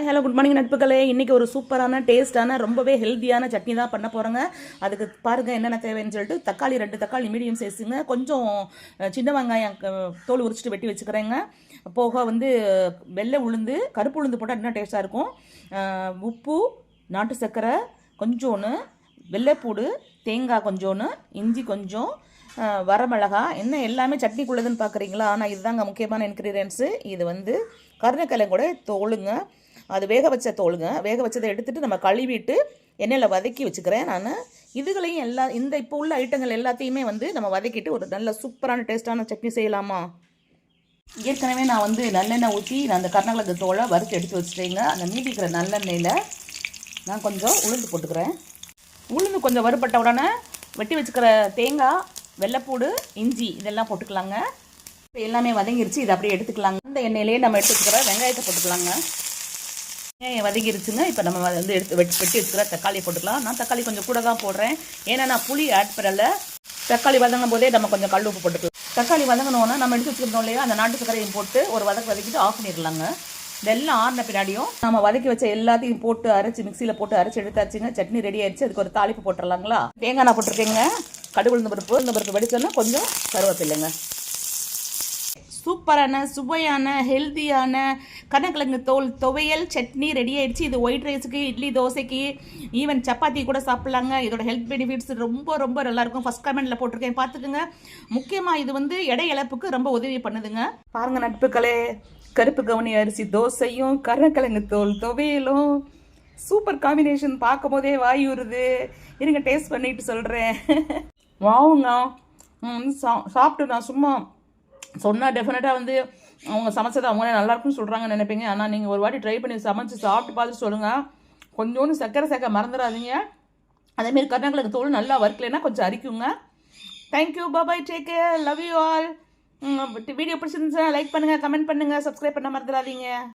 Hi hello good morning நட்புகளே. இன்றைக்கி ஒரு சூப்பரான டேஸ்டான ரொம்பவே ஹெல்த்தியான சட்னி தான் பண்ண போகிறோங்க அதுக்கு பாருங்கள் என்னென்ன தேவைன்னு சொல்லிட்டு தக்காளி ரெண்டு தக்காளி மீடியம் சைஸுங்க. கொஞ்சம் சின்ன வெங்காயம் தோல் உரிச்சிட்டு வெட்டி வச்சுக்கிறேங்க. போக வந்து வெள்ளை உளுந்து கருப்பு உளுந்து போட்டால் இன்னும் டேஸ்ட்டாக இருக்கும். உப்பு நாட்டு சர்க்கரை கொஞ்சோன்னு வெள்ளைப்பூடு தேங்காய் கொஞ்சோன்னு இஞ்சி கொஞ்சம் வரமிளகா என்ன எல்லாமே சட்னிக்குள்ளதுன்னு பார்க்குறீங்களா ஆனால் இதுதாங்க முக்கியமான இன்க்ரீடியன்ஸு இது வந்து கருணக்கிழங்கோட தோலுங்க. அது வேக வச்ச தோலுங்க. வேக வச்சதை எடுத்துட்டு நம்ம கழுவிட்டு எண்ணெயில் வதக்கி வச்சுக்கிறேன் நான். இதுகளையும் எல்லா இந்த இப்போ உள்ள ஐட்டங்கள் எல்லாத்தையுமே வந்து நம்ம வதக்கிட்டு ஒரு நல்ல சூப்பரான டேஸ்ட்டான சட்னி செய்யலாமா? ஏற்கனவே நான் வந்து நல்லெண்ணெய் ஊற்றி நான் அந்த கருணக்கிழங்கு தோலை வறுத்து எடுத்து வச்சுட்டேங்க. அந்த மீதி இருக்கிற நல்லெண்ணெயில் நான் கொஞ்சம் உளுந்து போட்டுக்கிறேன். உளுந்து கொஞ்சம் வறுபட்ட உடனே வெட்டி வச்சுக்கிற தேங்காய் வெள்ளைப்பூடு இஞ்சி இதெல்லாம் போட்டுக்கலாங்க. இப்போ எல்லாமே வதங்கிருச்சு. இதை அப்படியே எடுத்துக்கலாங்க. அந்த எண்ணெயிலேயே நம்ம எடுத்துக்கிற வெங்காயத்தை போட்டுக்கலாங்க. வதங்கிருச்சுங்க இப்போ நம்ம வந்து எடுத்து வெட்டி வெட்டி எடுத்துக்கலாம் தக்காளி போட்டுக்கலாம். நான் தக்காளி கொஞ்சம் கூட தான் போடுறேன். ஏன்னா நான் புளி ஆட் பண்ணலை. தக்காளி வதங்கும் போதே நம்ம கொஞ்சம் கல் உப்பு போட்டுக்கலாம். தக்காளி வதங்கினோன்னா நம்ம எடுத்து வச்சுருந்தோம் இல்லையா அந்த நாட்டு சக்கரையும் போட்டு ஒரு வதக்கு வதக்கிட்டு ஆஃப் பண்ணிடலாங்க. இதெல்லாம் ஆறின பின்னாடியும் நம்ம வதக்கி வச்ச எல்லாத்தையும் போட்டு அரைச்சி மிக்சியில் போட்டு அரைச்சி எடுத்தாச்சுங்க. சட்னி ரெடி ஆயிடுச்சு. அதுக்கு ஒரு தாளிப்பு போட்டுடலாங்களா தேங்காய் நான் போட்டிருக்கேங்க. கடுகு உளுந்த பருப்பு உளுந்த பருப்பு வெடிச்சோன்னா கொஞ்சம் கருவேப்பில்லைங்க. சூப்பரான சுவையான ஹெல்த்தியான கருணக்கிழங்கு தோல் துவையல் சட்னி ரெடி ஆயிடுச்சு. இது ஒயிட் ரைஸுக்கு இட்லி தோசைக்கு ஈவன் சப்பாத்தி கூட சாப்பிட்லாங்க. இதோட ஹெல்த் பெனிஃபிட்ஸ் ரொம்ப ரொம்ப நல்லாயிருக்கும் ஃபஸ்ட் ஃபர்ஸ்ட் போட்டிருக்கேன். பார்த்துக்குங்க. முக்கியமாக இது வந்து எடை இழப்புக்கு ரொம்ப உதவி பண்ணுதுங்க. பாருங்க நட்புகளே. கருப்பு கவுனி அரிசி தோசையும் கருணக்கிழங்கு தோல் துவையலும். சூப்பர் காம்பினேஷன் பார்க்கும் போதே வாய் உருது இருங்க டேஸ்ட் பண்ணிட்டு சொல்கிறேன் வாவுங்க. ம், சா- சாப்பிட்டு நான் சும்மா சொன்னால் டெஃபினட்டாக வந்து அவங்க சமைச்சது அவங்களே நல்லாயிருக்கும்னு சொல்கிறாங்க சொல்கிறாங்கன்னு நினைப்பீங்க. ஆனால் நீங்கள் ஒரு வாட்டி ட்ரை பண்ணி சமைச்சு சாப்பிட்டு பார்த்துட்டு சொல்லுங்கள் கொஞ்சோண்டு சர்க்கரை சேர்க்க மறந்துடாதீங்க. அதேமாரி கருணாங்களுக்கு தோல் நல்லா வறுக்கலைன்னா கொஞ்சம் அரிக்குங்க. Thank you bye bye take care love you all video பிடிச்சிருந்துச்சுன்னா லைக் பண்ணுங்கள் கமெண்ட் பண்ணுங்கள் சப்ஸ்கிரைப் பண்ண மறந்துடாதீங்க.